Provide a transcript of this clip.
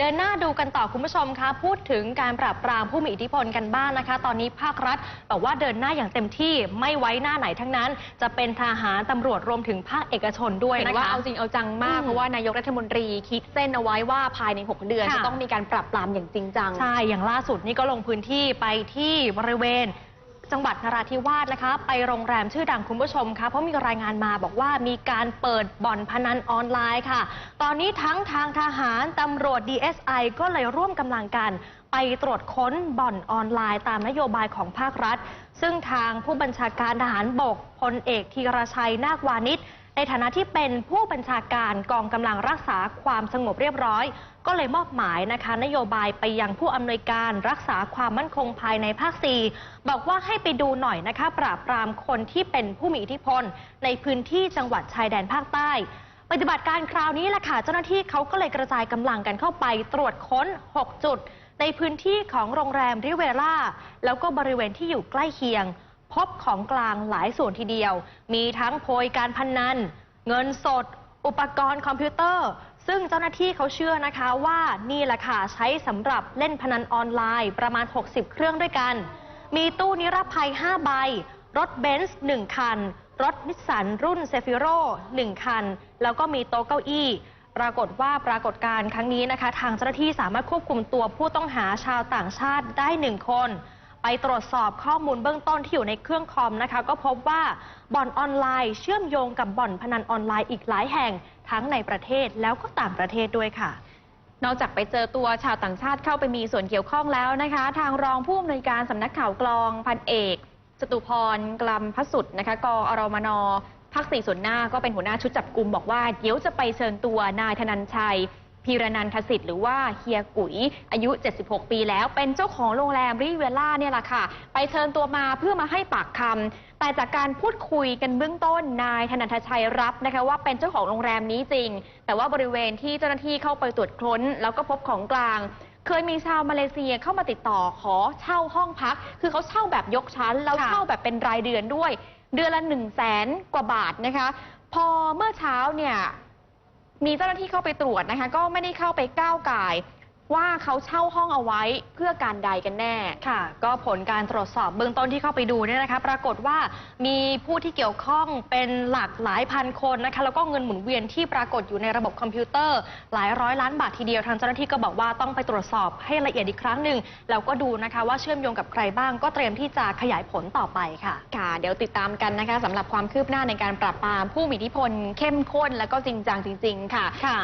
เดินหน้าดูกันต่อคุณผู้ชมคะพูดถึงการปราบปรามผู้มีอิทธิพลกันบ้างนะคะ ตอนนี้ภาครัฐบอกว่าเดินหน้าอย่างเต็มที่ไม่ไว้หน้าไหนทั้งนั้น จะเป็นทหารตำรวจรวมถึงภาคเอกชนด้วยเห็นนะคะว่าเอาจริงเอาจังมาก อืมเพราะว่านายกรัฐมนตรีคิดเส้นเอาไว้ว่าภายใน 6 เดือนค่ะ จะต้องมีการปรับปรามอย่างจริงจัง ใช่ อย่างล่าสุดนี่ก็ลงพื้นที่ไปที่บริเวณ จังหวัดนราธิวาสนะคะ ไปโรงแรมชื่อดังคุณผู้ชมคะเพราะมีรายงานมาบอกว่ามีการเปิดบ่อนพนันออนไลน์ค่ะ ตอนนี้ทั้งทางทหารตำรวจ DSI ก็เลยร่วมกำลังกัน ไปตรวจค้นบ่อนออนไลน์ตามนโยบายของภาครัฐ ซึ่งทางผู้บัญชาการทหารบกพลเอกธีรชัยนาควานิช ในฐานะที่เป็นผู้บัญชาการกองกำลังรักษาความสงบเรียบร้อย ก็เลยมอบหมายนะคะ นโยบายไปยังผู้อำนวยการรักษาความมั่นคงภายในภาค 4 บอกว่าให้ไปดูหน่อยนะคะ ปราบปรามคนที่เป็นผู้มีอิทธิพล ในพื้นที่จังหวัดชายแดนภาคใต้ ปฏิบัติการคราวนี้แหละค่ะเจ้าหน้าที่เขาก็เลยกระจายกำลังกันเข้าไปตรวจค้น 6 จุด ในพื้นที่ของโรงแรมริเวล่าแล้วก็บริเวณที่อยู่ใกล้เคียง พบของกลางหลายส่วนทีเดียว มีทั้งโพยการพนัน เงินสด อุปกรณ์คอมพิวเตอร์ ซึ่งเจ้าหน้าที่เขาเชื่อนะคะว่านี่แหละค่ะใช้สำหรับเล่นพนันออนไลน์ประมาณ 60 เครื่องด้วยกัน มีตู้นิรภัย 5 ใบ รถเบนซ์ 1 คัน รถนิสสันรุ่นเซฟิโร่1คัน แล้วก็มีโต๊ะเก้าอี้ปรากฏว่าปรากฏการณ์ครั้งนี้นะคะ ทางเจ้าหน้าที่สามารถควบคุมตัวผู้ต้องหาชาวต่างชาติได้หนึ่งคน ไปตรวจสอบข้อมูลเบื้องต้นที่อยู่ในเครื่องคอมนะคะ ก็พบว่าบ่อนออนไลน์ เชื่อมโยงกับบ่อนพนันออนไลน์อีกหลายแห่งทั้งในประเทศแล้วก็ต่างประเทศด้วยค่ะ นอกจากไปเจอตัวชาวต่างชาติเข้าไปมีส่วนเกี่ยวข้องแล้วนะคะ ทางรองผู้อำนวยการสำนักข่าวกลองพันเอกจตุพรกลัมพสุดนะคะกอรมนภาคสี่ส่วนหน้าก็เป็นหัวหน้าชุดจับกลุ่มบอกว่าเดี๋ยวจะไปเชิญตัวนายธนันชัย พีรนันทสิทธิ์หรือว่าเฮียกุ๋ยอายุ 76 ปีแล้ว เป็นเจ้าของโรงแรมริเวล่าเนี่ยแหละค่ะ ไปเชิญตัวมาเพื่อมาให้ปากคำแต่จากการพูดคุยกันเบื้องต้นนายธนันทชัยรับนะคะว่าเป็นเจ้าของโรงแรมนี้จริง แต่ว่าบริเวณที่เจ้าหน้าที่เข้าไปตรวจค้น แล้วก็พบของกลาง เคยมีชาวมาเลเซียเข้ามาติดต่อขอเช่าห้องพัก คือเขาเช่าแบบยกชั้น แล้วเช่าแบบเป็นรายเดือนด้วย เดือนละ1นึ่งแสนกว่าบาทนะคะ พอเมื่อเช้าเนี่ย มีเจ้าหน้าที่เข้าไปตรวจนะคะ ก็ไม่ได้เข้าไปก้าวไก่าย ว่าเขาเช่าห้องเอาไว้เพื่อการใดกันแน่ ค่ะ ก็ผลการตรวจสอบเบื้องต้นที่เข้าไปดูเนี่ยนะคะ ปรากฏว่ามีผู้ที่เกี่ยวข้องเป็นหลักหลายพันคนนะคะ แล้วก็เงินหมุนเวียนที่ปรากฏอยู่ในระบบคอมพิวเตอร์ หลายร้อยล้านบาททีเดียวทางเจ้าหน้าที่ก็บอกว่าต้องไปตรวจสอบให้ละเอียดอีกครั้งหนึ่งแล้วก็ดูนะคะว่าเชื่อมโยงกับใครบ้าง ก็เตรียมที่จะขยายผลต่อไปค่ะ ค่ะ เดี๋ยวติดตามกันนะคะสำหรับความคืบหน้าในการปราบปรามผู้มีอิทธิพลเข้มข้นและก็จริงจังจริง ๆ ค่ะค่ะ